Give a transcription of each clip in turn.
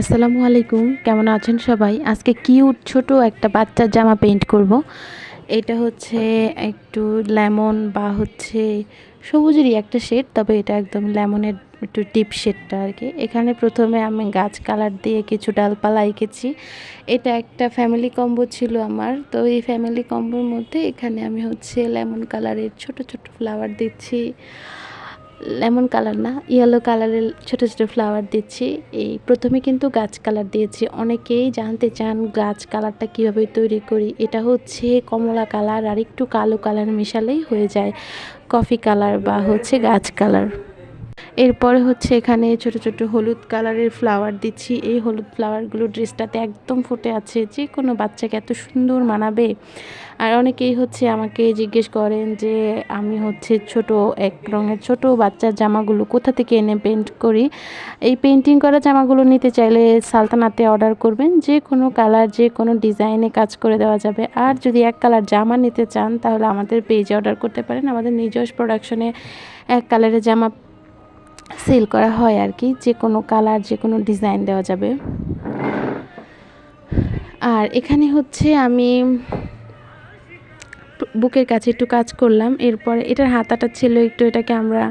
আসসালামু আলাইকুম, কেমন আছেন সবাই? আজকে কিউট ছোট একটা বাচ্চার জামা পেইন্ট করব। এটা হচ্ছে একটু লেমন বা হচ্ছে সবুজেরই একটা শেড তবে এটা একদম লেমনের একটু ডিপ শেডটা আর কি এখানে প্রথমে আমি গাছ কালার দিয়ে কিছু ডালপালা এঁকেছি। এটা একটা ফ্যামিলি কম্বো ছিল আমার, তো এই ফ্যামিলি কম্বোর মধ্যে এখানে আমি হচ্ছে লেমন কালারের ছোট ছোট ফ্লাওয়ার দিচ্ছি। লেমন কালার না, ইয়েলো কালারের ছোট ছোট ফ্লাওয়ার দিচ্ছি। এই প্রথমে কিন্তু গাছ কালার দিয়েছি। অনেকেই জানতে চান গাছ কালারটা কীভাবে তৈরি করি। এটা হচ্ছে কমলা কালার আর একটু কালো কালার মেশালেই হয়ে যায়। কফি কালার বা হচ্ছে গাছ কালার। এরপরে হচ্ছে এখানে ছোট ছোট হলুদ কালারের ফ্লাওয়ার দিচ্ছি। এই হলুদ ফ্লাওয়ারগুলো ড্রেসটাতে একদম ফুটে আছে। যে কোনো বাচ্চাকে এত সুন্দর মানাবে। আর অনেকেই হচ্ছে আমাকে জিজ্ঞেস করেন যে, আমি হচ্ছে ছোট, এক রঙের ছোট বাচ্চার জামাগুলো কোথা থেকে এনে পেন্ট করি? এই পেন্টিং করা জামাগুলো নিতে চাইলে সালতানাতে অর্ডার করবেন। যে কোনো কালার যে কোনো ডিজাইনে কাজ করে দেওয়া যাবে। আর যদি এক কালার জামা নিতে চান, তাহলে আমাদের পেজে অর্ডার করতে পারেন। আমাদের নিজস্ব প্রোডাকশনে এক কালারের জামা সেল করা হয় আর কি, যে কোনো কালার, যে কোনো ডিজাইন দেওয়া যাবে। আর এখানে হচ্ছে আমি বুকের কাছে একটু কাজ করলাম, এরপর এটার হাতাটা ছিল একটু এটাকে আমরা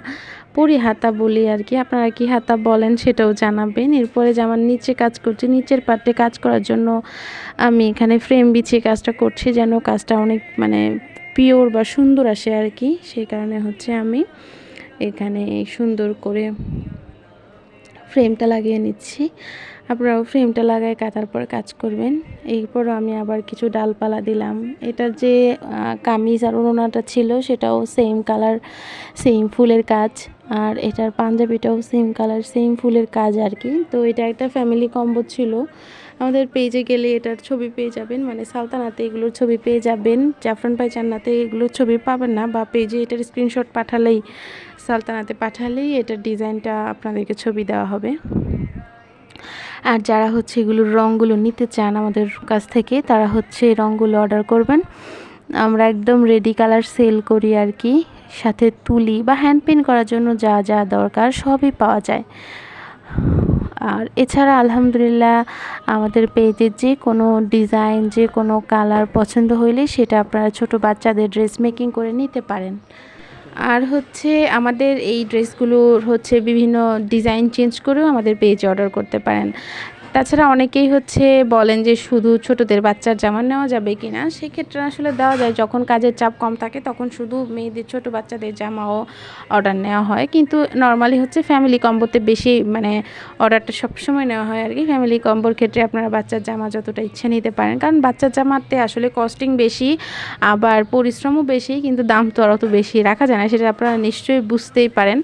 পরি হাতা বলি আর কি, আপনারা কি হাতা বলেন সেটাও জানাবেন। এরপরে যে আমার নিচে কাজ করছি, নিচের পার্টে কাজ করার জন্য আমি এখানে ফ্রেম বিছিয়ে কাজটা করছি, যেন কাজটা অনেক মানে পিওর বা সুন্দর আসে আর কি, সেই কারণে হচ্ছে আমি এখানে সুন্দর করে ফ্রেমটা লাগিয়ে নিচ্ছি। আপনারাও ফ্রেমটা লাগায় কাটার পর কাজ করবেন। এরপরও আমি আবার কিছু ডালপালা দিলাম। এটার যে কামিজ আর ওড়নাটা ছিল সেটাও সেম কালার সেম ফুলের কাজ। আর এটার পাঞ্জাবিটাও সেম কালার সেম ফুলের কাজ আর কি। তো এটা একটা ফ্যামিলি কম্বো ছিল। আমাদের পেজে গেলে এটার ছবি পেয়ে যাবেন মানে সালতানাতে এগুলোর ছবি পেয়ে যাবেন, জাফরান পাই চান্নাতে এগুলোর ছবি পাবেন না, বা পেজে এটার স্ক্রিনশট পাঠালেই, সালতানাতে পাঠালেই এটার ডিজাইনটা আপনাদেরকে ছবি দেওয়া হবে। আর যারা হচ্ছে এগুলোর রঙগুলো নিতে চান আমাদের কাছ থেকে, তারা হচ্ছে রঙগুলো অর্ডার করবেন। আমরা একদম রেডি কালার সেল করি আর কি, সাথে তুলি বা হ্যান্ড পেন করার জন্য যা যা দরকার সবই পাওয়া যায়। আর এছাড়া আলহামদুলিল্লাহ আমাদের পেজে যে কোনো ডিজাইন, যে কোনো কালার পছন্দ হইলে সেটা আপনারা ছোট বাচ্চাদের ড্রেস মেকিং করে নিতে পারেন। আর হচ্ছে আমাদের এই ড্রেসগুলোর হচ্ছে বিভিন্ন ডিজাইন চেঞ্জ করেও আমাদের পেজে অর্ডার করতে পারেন। তাছাড়া অনেকেই হচ্ছে বলেন যে শুধু ছোটদের বাচ্চার জামা নেওয়া যাবে কি না সেক্ষেত্রে আসলে দেওয়া যায়। যখন কাজের চাপ কম থাকে, তখন শুধু মেয়েদের, ছোট বাচ্চাদের জামাও অর্ডার নেওয়া হয়। কিন্তু নর্মালি হচ্ছে ফ্যামিলি কম্বোতে বেশি মানে অর্ডারটা সবসময় নেওয়া হয় আর কি ফ্যামিলি কম্বোর ক্ষেত্রে আপনারা বাচ্চার জামা যতটা ইচ্ছে নিতে পারেন। কারণ বাচ্চার জামাতে আসলে কস্টিং বেশি, আবার পরিশ্রমও বেশি, কিন্তু দাম তো আর অত বেশি রাখা যায় না। সেটা আপনারা নিশ্চয়ই বুঝতেই পারেন।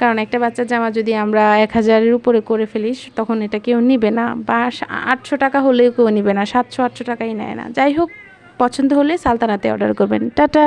কারণ একটা বাচ্চার জামা যদি আমরা এক হাজারের উপরে করে ফেলি, তখন এটা কেউ নিবে না। বা আটশো টাকা হলেও কেউ নেবে না, সাতশো, আটশো টাকাই নেয় না। যাই হোক, পছন্দ হলে সালতানাতে অর্ডার করবেন। টাটা!